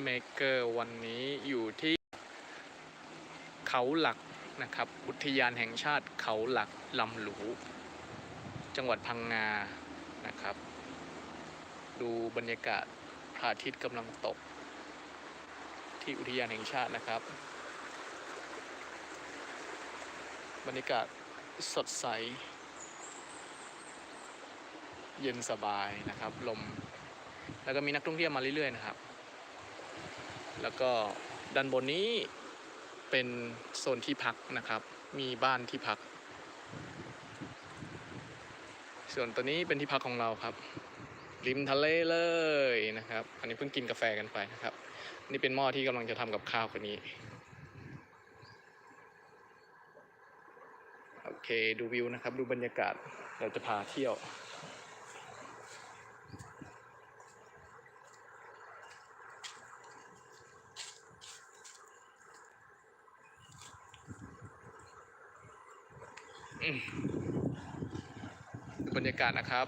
เมเกอร์วันนี้อยู่ที่เขาหลักนะครับ อุทยานแห่งชาติเขาหลักลำหลู จังหวัดพังงานะครับ ดูบรรยากาศพระอาทิตย์กำลังตก ที่อุทยานแห่งชาตินะครับ บรรยากาศสดใส เย็นสบายนะครับ ลม แล้วก็มีนักท่องเที่ยวมาเรื่อยๆนะครับ แล้วก็ด้านบนนี้เป็นโซนที่พักนะครับ มีบ้านที่พัก ส่วนตัวนี้เป็นที่พักของเราครับ ริมทะเลเลยนะครับ อันนี้เพิ่งกินกาแฟกันไปนะครับ นี่เป็นหม้อที่กำลังจะทำกับข้าวคนนี้ โอเคดูวิวนะครับ ดูบรรยากาศเราจะพาเที่ยว บรรยากาศนะครับ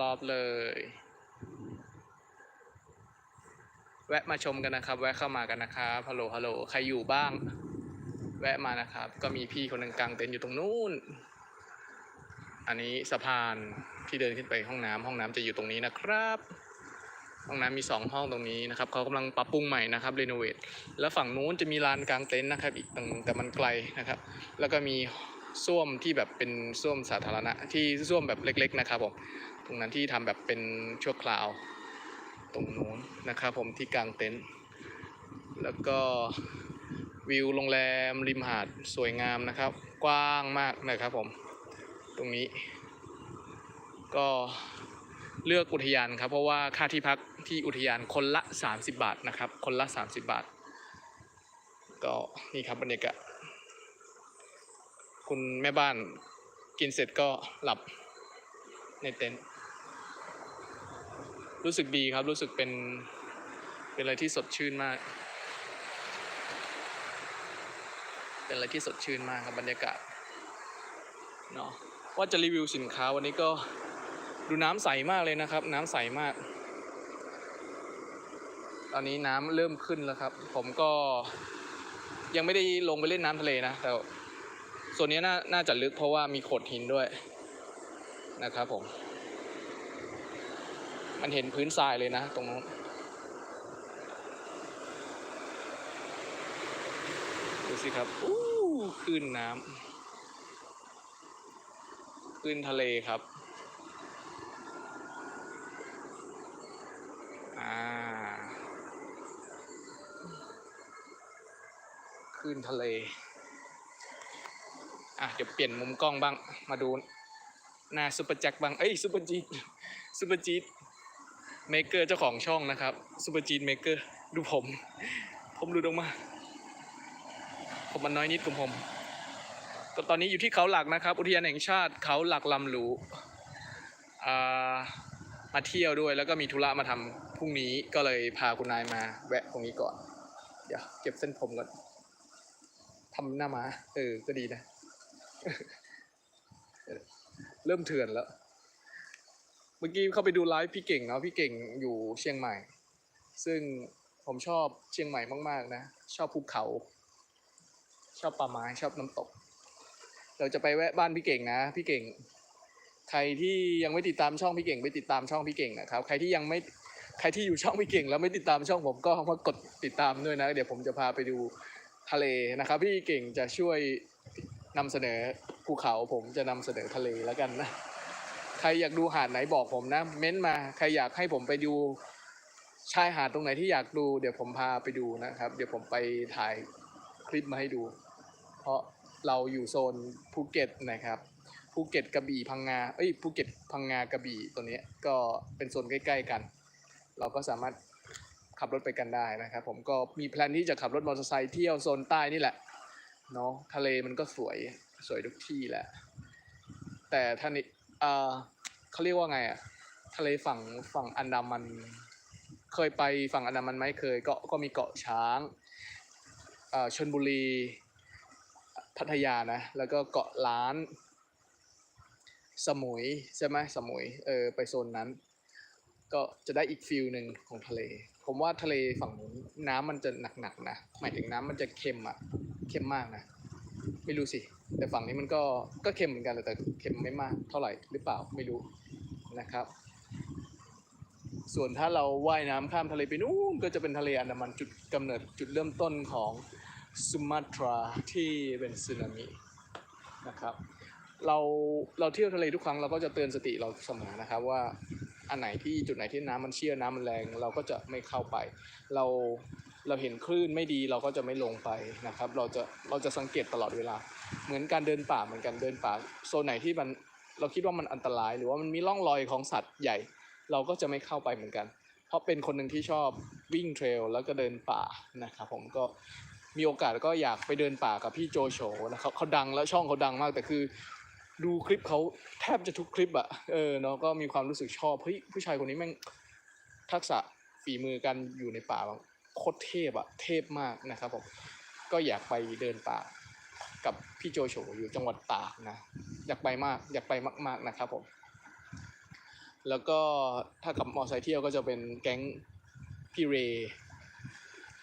รอบๆเลย แวะมาชมกันนะครับ แวะเข้ามากันนะครับฮัลโหลฮัลโหลใครอยู่บ้าง แวะมานะครับ ก็มีพี่คนหนึ่งกลางเต็นท์อยู่ตรงนู้น อันนี้สะพานที่เดินขึ้นไปห้องน้ำห้องน้ำจะอยู่ตรงนี้นะครับ ห้องน้ำมีสองห้องตรงนี้นะครับเขากำลังปรับปรุงใหม่นะครับรีโนเวทแล้วฝั่งนู้นจะมีลานกลางเต็นท์นะครับอีกตรงแต่มันไกลนะครับ แล้วก็มีส้วมที่แบบเป็นส้วมสาธารณะที่ส้วมแบบเล็ก ๆ นะครับผมตรงนั้นที่ทำแบบเป็นชั่วคราว ตรงนู้นนะครับผมที่กลางเต็นท์แล้วก็วิวโรงแรมริมหาดสวยงามนะครับ กว้างมากนะครับผมตรงนี้ ก็เลือกอุทยานครับ เพราะว่าค่าที่พัก ที่อุทยานคนละ 30 บาทนะครับ คนละ 30 บาท ก็นี่ครับบรรยากาศคุณแม่บ้านกินเสร็จก็หลับในเต็นท์รู้สึกดีครับรู้สึกเป็นเป็นอะไรที่สดชื่นมาก เป็นอะไรที่สดชื่นมากครับบรรยากาศเนาะว่าจะรีวิวสินค้าวันนี้ก็ดูน้ำใสมากเลยนะครับ น้ำใสมาก อนนี้น้ำเริ่มขึ้นแล้วครับ ผมก็ยังไม่ได้ลงไปเล่นน้ำทะเลนะ แต่ส่วนนี้น่าน่าจะลึกเพราะว่ามีโขดหินด้วยนะครับผม มันเห็นพื้นทรายเลยนะ ตรงนู้นดูสิครับอู้ขึ้นน้ำขึ้นทะเลครับ ขึ้นทะเล อะเดี๋ยวเปลี่ยนมุมกล้องบ้าง มาดูหน้าซูเปอร์แจ็คบ้าง เอ้ยซูเปอร์จีดซูเปอร์จีดเมเกอร์เจ้าของช่องนะครับซูเปอร์จีดเมเกอร์ดูผม ผมดูดออกมา ผมมันน้อยนิดกับผมตอนนี้อยู่ที่เขาหลักนะครับ อุทยานแห่งชาติเขาหลักลำหลูมาเที่ยวด้วยแล้วก็มีธุระมาทำพรุ่งนี้ก็เลยพาคุณนายมาแวะตรงนี้ก่อน เดี๋ยวเก็บเส้นผมก่อน ทำหน้ามาเออ ก็ดีนะ เริ่มเถื่อนแล้ว เมื่อกี้เข้าไปดูไลฟ์พี่เก่งเนาะพี่เก่งอยู่เชียงใหม่ ซึ่งผมชอบเชียงใหม่มาก ๆ นะ ชอบภูเขา ชอบป่าไม้ชอบน้ำตก เราจะไปแวะบ้านพี่เก่งนะ พี่เก่ง ใครที่ยังไม่ติดตามช่องพี่เก่ง ไปติดตามช่องพี่เก่งนะครับ ใครที่ยังไม่ใครที่อยู่ช่องพี่เก่ง แล้วไม่ติดตามช่องผมก็มากดติดตามด้วยนะ เดี๋ยวผมจะพาไปดู ทะเลนะครับ พี่เก่งจะช่วยนำเสนอภูเขาผมจะนำเสนอทะเลแล้วกันนะใครอยากดูหาดไหนบอกผมนะ เม้นต์มาใครอยากให้ผมไปดูชายหาดตรงไหนที่อยากดู เดี๋ยวผมพาไปดูนะครับ เดี๋ยวผมไปถ่ายคลิปมาให้ดู เพราะเราอยู่โซนภูเก็ตนะครับภูเก็ตกระบี่พังงาเอ้ยภูเก็ตพังงากระบี่ตัวนี้ก็เป็นโซนใกล้ ๆ กัน เราก็สามารถ ขับรถไปกันได้นะครับ ผมก็มีแพลนที่จะขับรถมอเตอร์ไซค์เที่ยวโซนใต้นี่แหละเนาะทะเลมันก็สวยสวยทุกที่แหละ แต่ท่านี้เออเขาเรียกว่าไงอะทะเลฝั่งฝั่งอันดามัน เคยไปฝั่งอันดามันไหมเคยก็ก็มีเกาะช้างเอ่อชลบุรีพัทยานะ แล้วก็เกาะล้าน สมุยใช่ไหมสมุยเออไปโซนนั้น ก็จะได้อีกฟิลหนึ่งของทะเล ผมว่าทะเลฝั่งนู้นน้ำมันจะหนักๆนะหมายถึงน้ำมันจะเค็มอะเค็มมากนะไม่รู้สิแต่ฝั่งนี้มันก็ก็เค็มเหมือนกันแหละแต่เค็มไม่มากเท่าไหร่หรือเปล่าไม่รู้นะครับ ส่วนถ้าเราว่ายน้ำข้ามทะเลไปนู่นก็จะเป็นทะเลอันดามันจุดกำเนิดจุดเริ่มต้นของสุมาตราที่เป็นสึนามินะครับ เราเราเที่ยวทะเลทุกครั้งเราก็จะเตือนสติเราเสมอนะครับว่า อันไหนที่จุดไหนที่น้ำมันเชี่ยวน้ำมันแรง เราก็จะไม่เข้าไป เราเราเห็นคลื่นไม่ดีเราก็จะไม่ลงไปนะครับ เราจะเราจะสังเกตตลอดเวลา เหมือนการเดินป่าเหมือนกันเดินป่าโซนไหนที่มันเราคิดว่ามันอันตราย หรือว่ามันมีร่องรอยของสัตว์ใหญ่ เราก็จะไม่เข้าไปเหมือนกัน เพราะเป็นคนหนึ่งที่ชอบวิ่งเทรลแล้วก็เดินป่านะครับผมก็มีโอกาสก็อยากไปเดินป่ากับพี่โจโฉนะครับเขาดังแล้วช่องเขาดังมากแต่คือ ดูคลิปเขาแทบจะทุกคลิปอะเออเนาะก็มีความรู้สึกชอบเฮ้ยผู้ชายคนนี้แม่งทักษะฝีมือการอยู่ในป่าโคตรเทพอะเทพมากนะครับผมก็อยากไปเดินป่ากับพี่โจโฉอยู่จังหวัดตากนะอยากไปมากอยากไปมาก ๆนะครับผมแล้วก็ถ้าขับมออร์ไซค์เที่ยวก็จะเป็นแก๊งพี่เร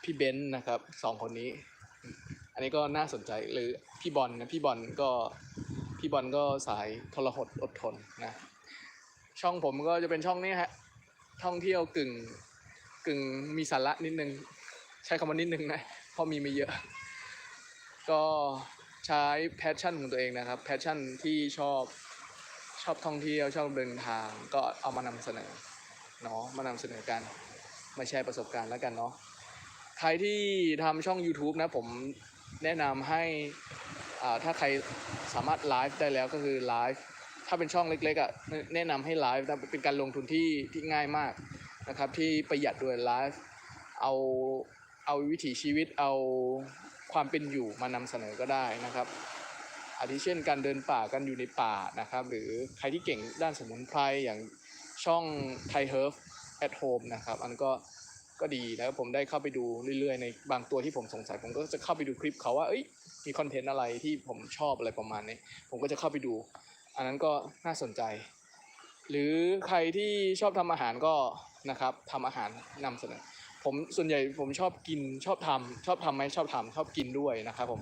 พี่เบนซ์นะครับสองคนนี้ อันนี้ก็น่าสนใจหรือพี่บอลนะพี่บอลก็ พี่บอลก็สายทรหดอดทนนะ ช่องผมก็จะเป็นช่องนี้ฮะ ท่องเที่ยวกึ่งกึ่งมีสาระนิดนึง ใช้คำว่านิดนึงนะ เพราะมีไม่เยอะ ก็ใช้แพชชั่นของตัวเองนะครับ แพชชั่นที่ชอบชอบท่องเที่ยวชอบเดินทาง ก็เอามานำเสนอเนาะมานำเสนอกันมาแชร์ประสบการณ์แล้วกันเนาะใครที่ทำช่อง YouTube นะผมแนะนำให้ ถ้าใครสามารถไลฟ์ได้แล้วก็คือไลฟ์ถ้าเป็นช่องเล็กๆอะ่ะแนะนะนำให้ไลฟ์เป็นการลงทุนที่ที่ง่ายมากนะครับ ที่ประหยัดด้วยไลฟ์เอาเอาวิถีชีวิตเอาความเป็นอยู่มานำเสนอก็ได้นะครับอาทิเช่นการเดินป่ากันอยู่ในป่านะครับ หรือใครที่เก่งด้านสมุนไพรอย่างช่อง Thai Herb at Home นะครับ อันนนก็ก็ดีนะครับผมได้เข้าไปดูเรื่อยๆ ในบางตัวที่ผมสงสัยผมก็จะเข้าไปดูคลิปเขาว่าเอ้ย มีคอนเทนต์อะไรที่ผมชอบอะไรประมาณนี้ ผมก็จะเข้าไปดู อันนั้นก็น่าสนใจ หรือใครที่ชอบทำอาหารก็นะครับทำอาหารนำเสนอ ผมส่วนใหญ่ผมชอบกินชอบทำชอบทำไหมชอบทำชอบกินด้วยนะครับผม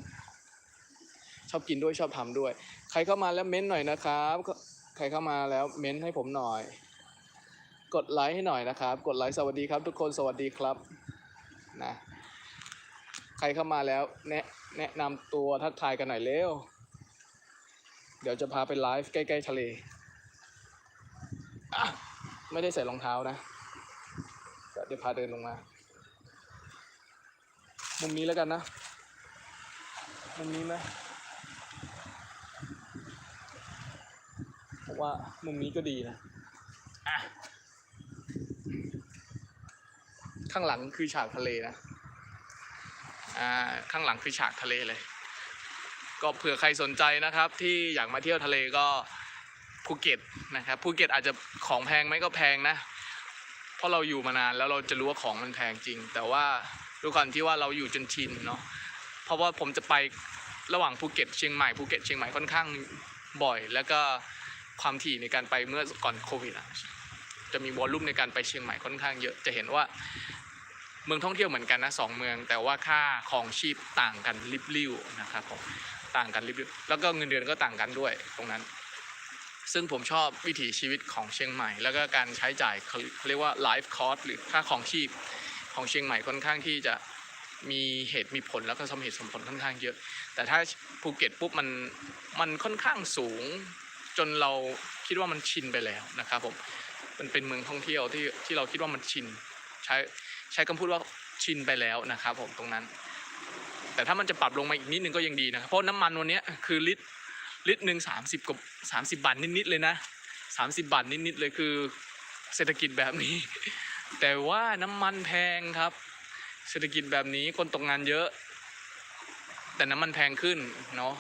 ชอบกินด้วยชอบทำด้วย ใครเข้ามาแล้วเม้นหน่อยนะครับใครเข้ามาแล้วเม้นให้ผมหน่อย กดไลค์ให้หน่อยนะครับ กดไลค์สวัสดีครับ ทุกคนสวัสดีครับนะ ใครเข้ามาแล้ว แนะแนะนำตัวทักทายกันหน่อยเร็ว เดี๋ยวจะพาไปไลฟ์ใกล้ ๆ ทะเละไม่ได้ใส่รองเท้านะเดี๋ยวพาเดินลงมา มุมนี้แล้วกันนะ มุมนี้ไหมผมว่า มุมนี้ก็ดีนะะข้างหลังคือฉากทะเลนะ อ่าข้างหลังคือฉากทะเลเลย ก็เผื่อใครสนใจนะครับ ที่อยากมาเที่ยวทะเลก็ภูเก็ตนะครับภูเก็ตอาจจะของแพงไหมก็แพงนะ เพราะเราอยู่มานานแล้วเราจะรู้ว่าของมันแพงจริง แต่ว่าด้วยความที่ว่าเราอยู่จนชินเนาะเพราะว่าผมจะไประหว่างภูเก็ตเชียงใหม่ภูเก็ตเชียงใหม่ค่อนข้างบ่อย แล้วก็ความถี่ในการไปเมื่อก่อนโควิดอะจะมีวอลลุ่มในการไปเชียงใหม่ค่อนข้างเยอะ จะเห็นว่า มืองท่องเที่ยวเหมือนกันนะสองเมือง แต่ว่าค่าของชีพต่างกันริบลิ่วนะครับผมต่างกันริบลิ่วแล้วก็เงินเดือนก็ต่างกันด้วยตรงนั้น ซึ่งผมชอบวิถีชีวิตของเชียงใหม่ แล้วก็การใช้จ่ายเขาเขาเรียกว่าไลฟ์คอร์สหรือค่าของชีพของเชียงใหม่ค่อนข้างที่จะมีเหตุมีผลแล้วก็สมเหตุสมผลค่อนข้างเยอะ แต่ถ้าภูเก็ตปุ๊บมันมันค่อนข้างสูง จนเราคิดว่ามันชินไปแล้วนะครับผมมันเป็นเมืองท่องเที่ยวที่ที่เราคิดว่ามันชิน ใช้ ใช้คำพูดว่าชินไปแล้วนะครับผมตรงนั้น แต่ถ้ามันจะปรับลงมาอีกนิดนึงก็ยังดีนะเพราะน้ำมันวันนี้คือลิตรลิตรหนึ่งสามสิบกว่าสามสิบบาทนิดๆเลยนะสามสิบบาทนิดๆเลยคือเศรษฐกิจแบบนี้ แต่ว่าน้ำมันแพงครับ เศรษฐกิจแบบนี้คนตกงานเยอะ แต่น้ำมันแพงขึ้นเนาะ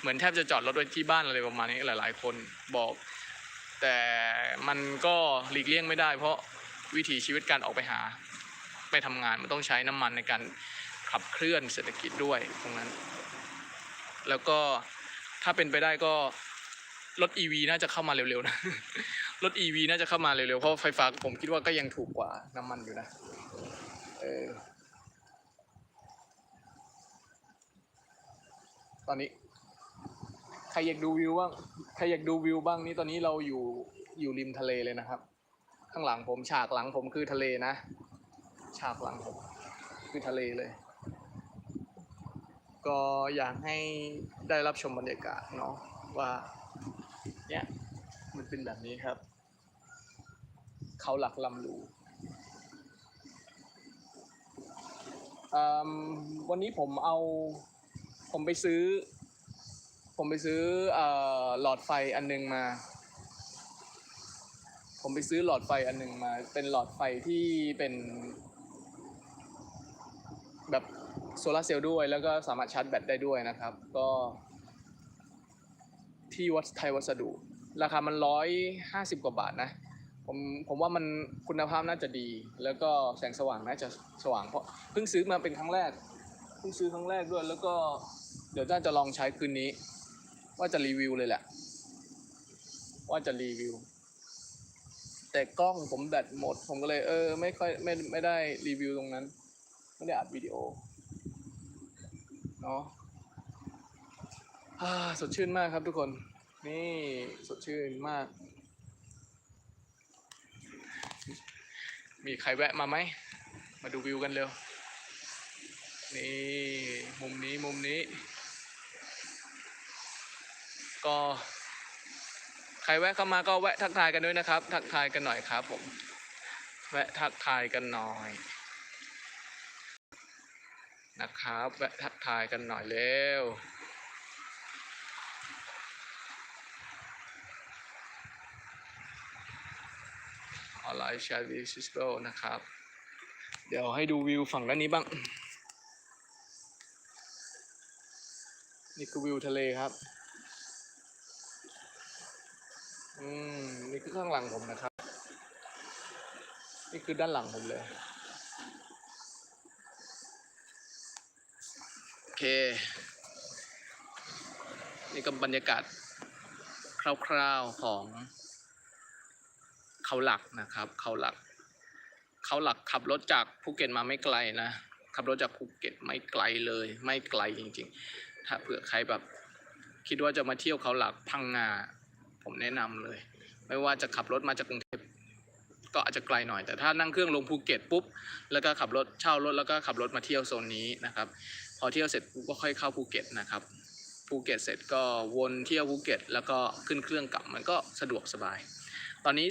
เหมือนแทบจะจอดรถไว้ที่บ้านอะไรประมาณนี้หลาย ๆ คนบอก แต่มันก็หลีกเลี่ยงไม่ได้ เพราะวิถีชีวิตการออกไปหา ไปทำงานมันต้องใช้น้ำมันในการขับเคลื่อนเศรษฐกิจด้วยตรงนั้น แล้วก็ถ้าเป็นไปได้ก็รถ EV น่าจะเข้ามาเร็วๆนะ รถ EV น่าจะเข้ามาเร็วๆ เพราะไฟฟ้าผมคิดว่าก็ยังถูกกว่าน้ำมันอยู่นะ เออ ตอนนี้ ใครอยากดูวิวบ้าง ใครอยากดูวิวบ้างนี่ตอนนี้เราอยู่อยู่ริมทะเลเลยนะครับ ข้างหลังผมฉากหลังผมคือทะเลนะ ฉากหลังผมคือทะเลเลย ก็อยากให้ได้รับชมบรรยากาศเนาะว่าเนี่ยมันเป็นแบบนี้ครับ เขาหลักลำลู่วันนี้ผมเอาผมไปซื้อ ผมไปซื้ออหลอดไฟอันนึงมา ผมไปซื้อหลอดไฟอันหนึงมา เป็นหลอดไฟที่เป็น แบบโซลาเซลล์ด้วย แล้วก็สามารถชาร์จแบตได้ด้วยนะครับ ก็ที่วัดไทยวัสดุ ราคามันร้อยห้าสิบกว่าบาทนะผมผมว่ามันคุณภาพน่าจะดี แล้วก็แสงสว่างน่าจะสว่างเพราะเพิ่งซื้อมาเป็นครั้งแรกเพิ่งซื้อครั้งแรกด้วย แล้วก็เดี๋ยวน่าจะลองใช้คืนนี้ ว่าจะรีวิวเลยแหละ ว่าจะรีวิว แต่กล้องผมแบตหมด ผมก็เลยเออ ไม่ค่อยไม่ไม่ได้รีวิวตรงนั้น ไม่ได้อัดวิดีโอเนาะสดชื่นมากครับทุกคน นี่สดชื่นมาก มีใครแวะมาไหม มาดูวิวกันเร็ว นี่ มุมนี้มุมนี้ ก็ใครแวะเข้ามาก็แวะทักทายกันด้วยนะครับ ทักทายกันหน่อยครับผม แวะทักทายกันหน่อย นะครับแวะทักทายกันหน่อยเร็วออนไลน์แชร์วิวซิสโกนะครับ เดี๋ยวให้ดูวิวฝั่งด้านนี้บ้าง นี่คือวิวทะเลครับ อืม นี่คือข้างหลังผมนะครับ นี่คือด้านหลังผมเลย โอ เค นี่ก็บรรยากาศคร่าวๆของเขาหลักนะครับเขาหลักเขาหลักขับรถจากภูเก็ตมาไม่ไกลนะขับรถจากภูเก็ตไม่ไกลเลย ไม่ไกลจริงๆ ถ้าเผื่อใครแบบคิดว่าจะมาเที่ยวเขาหลักพังงาผมแนะนำเลย ไม่ว่าจะขับรถมาจากกรุงเทพก็อาจจะไกลหน่อยแต่ถ้านั่งเครื่องลงภูเก็ตปุ๊บแล้วก็ขับรถเช่ารถแล้วก็ขับรถมาเที่ยวโซนนี้นะครับ พอเที่ยวเสร็จปุ๊บก็ค่อยเข้าภูเก็ตนะครับภูเก็ตเสร็จก็วนเที่ยวภูเก็ต แล้วก็ขึ้นเครื่องกลับมันก็สะดวกสบาย ตอนนี้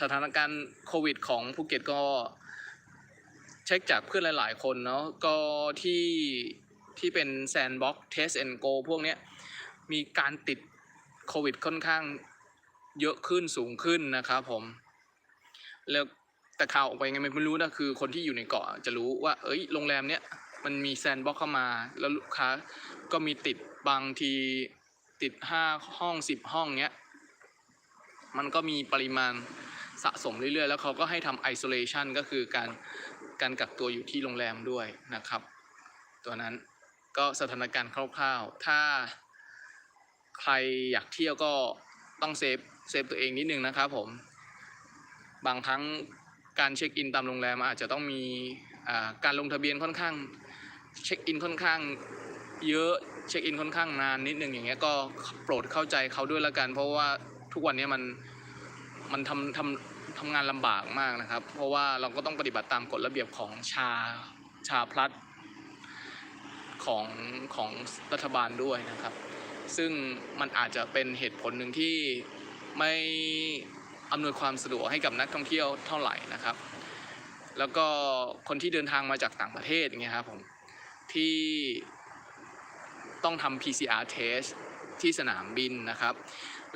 สถานการณ์โควิดของภูเก็ตก็เช็คจากเพื่อนหลาย ๆ คนเนาะก็ที่ที่เป็นแซนบ็อกเทสแอนโกพวกเนี้ยมีการติดโควิดค่อนข้างเยอะขึ้นสูงขึ้นนะครับผม แล้วแต่ข่าวออกไปไงไม่รู้นะคือคนที่อยู่ในเกาะจะรู้ว่า เอ้ยโรงแรมเนี้ย มันมีแซนบ็อกเข้ามา แล้วลูกค้าก็มีติดบางทีติดห้าห้องสิบห้องเนี้ย มันก็มีปริมาณสะสมเรื่อยๆ แล้วเขาก็ให้ทำ isolation ก็คือการการกักตัวอยู่ที่โรงแรมด้วยนะครับ ตัวนั้นก็สถานการณ์คร่าวๆ ถ้าใครอยากเที่ยวก็ต้องเซฟเซฟตัวเองนิดนึงนะครับผม บางครั้งการเช็คอินตามโรงแรมอาจจะต้องมีการลงทะเบียนค่อนข้าง เช็คอินค่อนข้างเยอะเช็คอินค่อนข้างนานนิดนึงอย่างเงี้ยก็โปรดเข้าใจเขาด้วยละกัน เพราะว่าทุกวันนี้มันมันทำทำทำงานลำบากมากนะครับ เพราะว่าเราก็ต้องปฏิบัติตามกฎระเบียบของชาชาพลัดของของรัฐบาลด้วยนะครับ ซึ่งมันอาจจะเป็นเหตุผลหนึ่งที่ไม่อำนวยความสะดวกให้กับนักท่องเที่ยวเท่าไหร่นะครับ แล้วก็คนที่เดินทางมาจากต่างประเทศอย่างเงี้ยครับผม ที่ต้องทำ PCR test ที่สนามบินนะครับ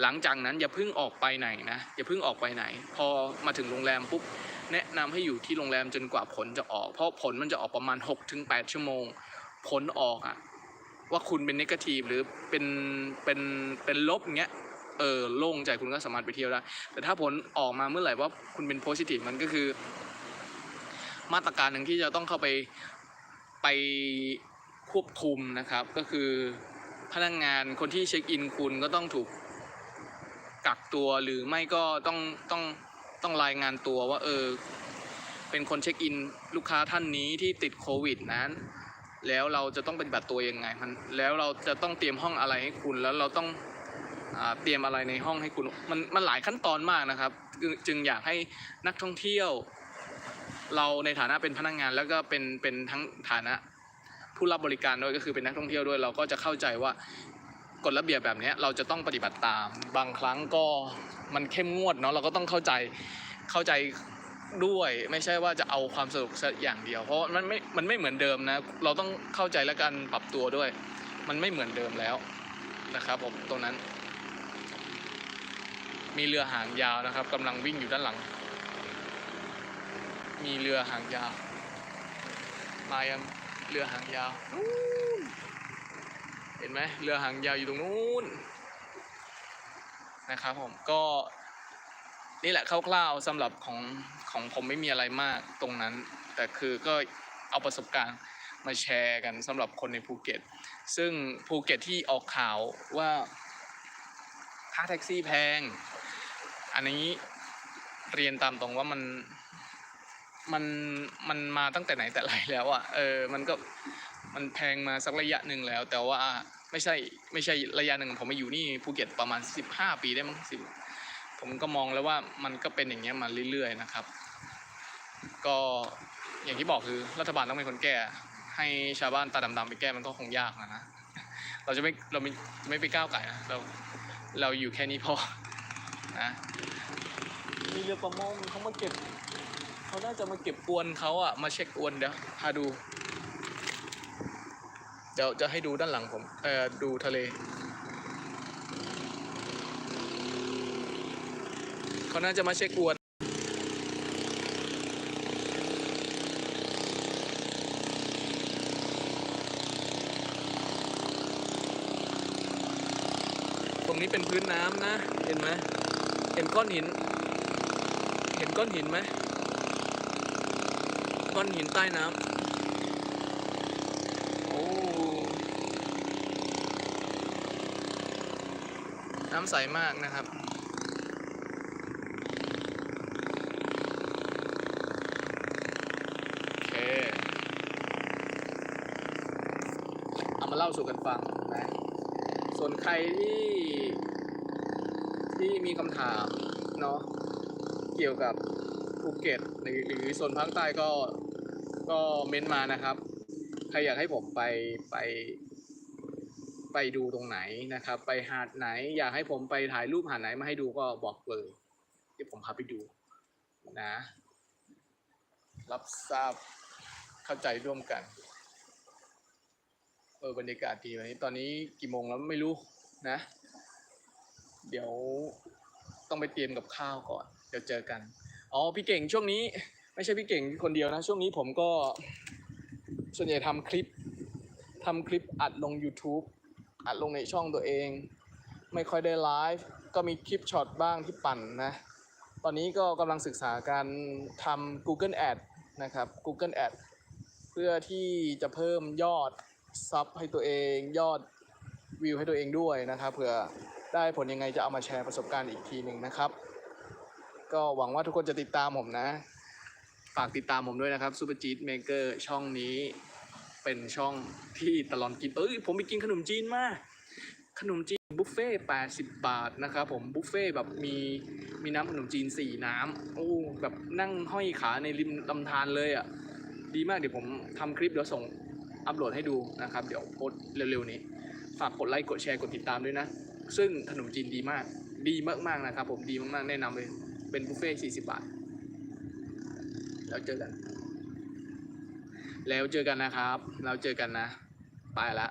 หลังจากนั้นอย่าเพิ่งออกไปไหนนะ อย่าเพิ่งออกไปไหน พอมาถึงโรงแรมปุ๊บแนะนำให้อยู่ที่โรงแรมจนกว่าผลจะออก เพราะผลมันจะออกประมาณ 6-8 ชั่วโมง ผลออกอะว่าคุณเป็นนกาทีฟหรือเป็นเป็นเป็นลบอย่างเงี้ยเออโล่งใจคุณก็สามารถไปเที่ยวได้ แต่ถ้าผลออกมาเมื่อไหร่ว่าคุณเป็นโพซิทีฟมันก็คือ มาตรการหนึ่งที่จะต้องเข้าไป ไปควบคุมนะครับ ก็คือพนักงานคนที่เช็คอินคุณก็ต้องถูกกักตัวหรือไม่ก็ต้องต้องต้องรายงานตัวว่าเออเป็นคนเช็คอินลูกค้าท่านนี้ที่ติดโควิดนั้น แล้วเราจะต้องปฏิบัติตัวยังไงมันแล้วเราจะต้องเตรียมห้องอะไรให้คุณแล้วเราต้องอเตรียมอะไรในห้องให้คุณมันมันหลายขั้นตอนมากนะครับ จึงอยากให้นักท่องเที่ยว เราในฐานะเป็นพนักงานแล้วก็เป็นเป็นทั้งฐานะผู้รับบริการด้วยก็คือเป็นนักท่องเที่ยวด้วย เราก็จะเข้าใจว่ากฎระเบียบแบบนี้เราจะต้องปฏิบัติตาม บางครั้งก็มันเข้มงวดเนาะเราก็ต้องเข้าใจเข้าใจด้วยไม่ใช่ว่าจะเอาความสะดวกอย่างเดียว เพราะมันไม่มันไม่เหมือนเดิมนะ เราต้องเข้าใจและการปรับตัวด้วย มันไม่เหมือนเดิมแล้วนะครับผมตรงนั้น มีเรือหางยาวนะครับกำลังวิ่งอยู่ด้านหลัง มีเรือหางยาว มายังเรือหางยาว เห็นไหมเรือหางยาวอยู่ตรงนู้นนะครับผมก็ นี่แหละคร่าวๆสำหรับของของผมไม่มีอะไรมากตรงนั้น แต่คือก็เอาประสบการณ์มาแชร์กันสำหรับคนในภูเก็ต ซึ่งภูเก็ตที่ออกข่าวว่าค่าแท็กซี่แพง อันนี้เรียนตามตรงว่ามัน มันมันมาตั้งแต่ไหนแต่ไรแล้วอะ่ะเออมันก็มันแพงมาสักระยะหนึ่งแล้ว แต่ว่าไม่ใช่ไม่ใช่ระยะหนึ่งผมมาอยู่นี่ภูเก็ตประมาณ 15 ปีได้มั้งสิผมก็มองแล้วว่ามันก็เป็นอย่างเงี้ยมาเรื่อยๆนะครับ ก็อย่างที่บอกคือรัฐบาลต้องเป็นคนแก้ ให้ชาวบ้านตาดำๆไปแก้มันก็คงยากนะนะเราจะไม่เราไม่ไม่ไปก้าวไก่นะเราเราอยู่แค่นี้พอนะมีเรือประมงเขามาเก็บ เขาน่าจะมาเก็บอวนเขาอะมาเช็คอวนเดี๋ยวพาดู เดี๋ยวจะให้ดูด้านหลังผมเอ่อดูทะเล เขาน่าจะมาเช็คอวนตรงนี้เป็นพื้นน้ำนะ เห็นไหมเห็นก้อนหิน เห็นก้อนหินไหม ก้อนหินใต้น้ำโอ้ น้ำใสมากนะครับโอเคเอามาเล่าสู่กันฟังนะ ส่วนใครที่ ที่มีคำถาม เนาะเกี่ยวกับภูเก็ตหรือหรือโซนภาคใต้ก็ ก็เม้นต์มานะครับ ใครอยากให้ผมไปไป ไปดูตรงไหนนะครับ ไปหาดไหน อยากให้ผมไปถ่ายรูปหาดไหนมาให้ดูก็บอกเลยเดี๋ยวผมพาไปดูนะ รับทราบเข้าใจร่วมกันเออบรรยากาศดีวันนี้ตอนนี้กี่โมงแล้วไม่รู้นะ เดี๋ยวต้องไปเตรียมกับข้าวก่อน เดี๋ยวเจอกัน อ๋อ พี่เก่งช่วงนี้ ไม่ใช่พี่เก่งคนเดียวนะ ช่วงนี้ผมก็ส่วนใหญ่ทำคลิปทำคลิปอัดลง YouTube อัดลงในช่องตัวเอง ไม่ค่อยได้ไลฟ์ก็มีคลิปช็อตบ้างที่ปั่นนะ ตอนนี้ก็กำลังศึกษาการทำ Google Ad นะครับ Google Ad เพื่อที่จะเพิ่มยอดซับให้ตัวเองยอดวิวให้ตัวเองด้วยนะครับเผื่อได้ผลยังไงจะเอามาแชร์ประสบการณ์อีกทีหนึ่งนะครับ ก็หวังว่าทุกคนจะติดตามผมนะ ฝากติดตามผมด้วยนะครับ Super Jeet Maker ช่องนี้เป็นช่องที่ตลอดกิน เอ้ย ผมไปกินขนมจีนมา ขนมจีนบุฟเฟ่80บบาทนะครับผม บุฟเฟ่แบบมีมีน้ำขนมจีน4น้ำ โอ้ แบบนั่งห้อยขาในริมลำธารเลยอะ่ะ ดีมากเดี๋ยวผมทำคลิปเดี๋ยวส่งอัปโหลดให้ดูนะครับ เดี๋ยวโพสเร็วๆนี้ ฝากกดไลค์ กดแชร์ กดติดตามด้วยนะ ซึ่งขนมจีนดีมาก ดีมากๆนะครับผม ดีมากๆ แนะนำเลย เป็นบุฟเฟ่40บาท แล้วเจอกัน แล้วเจอกันนะครับ แล้วเจอกันนะ ไปละ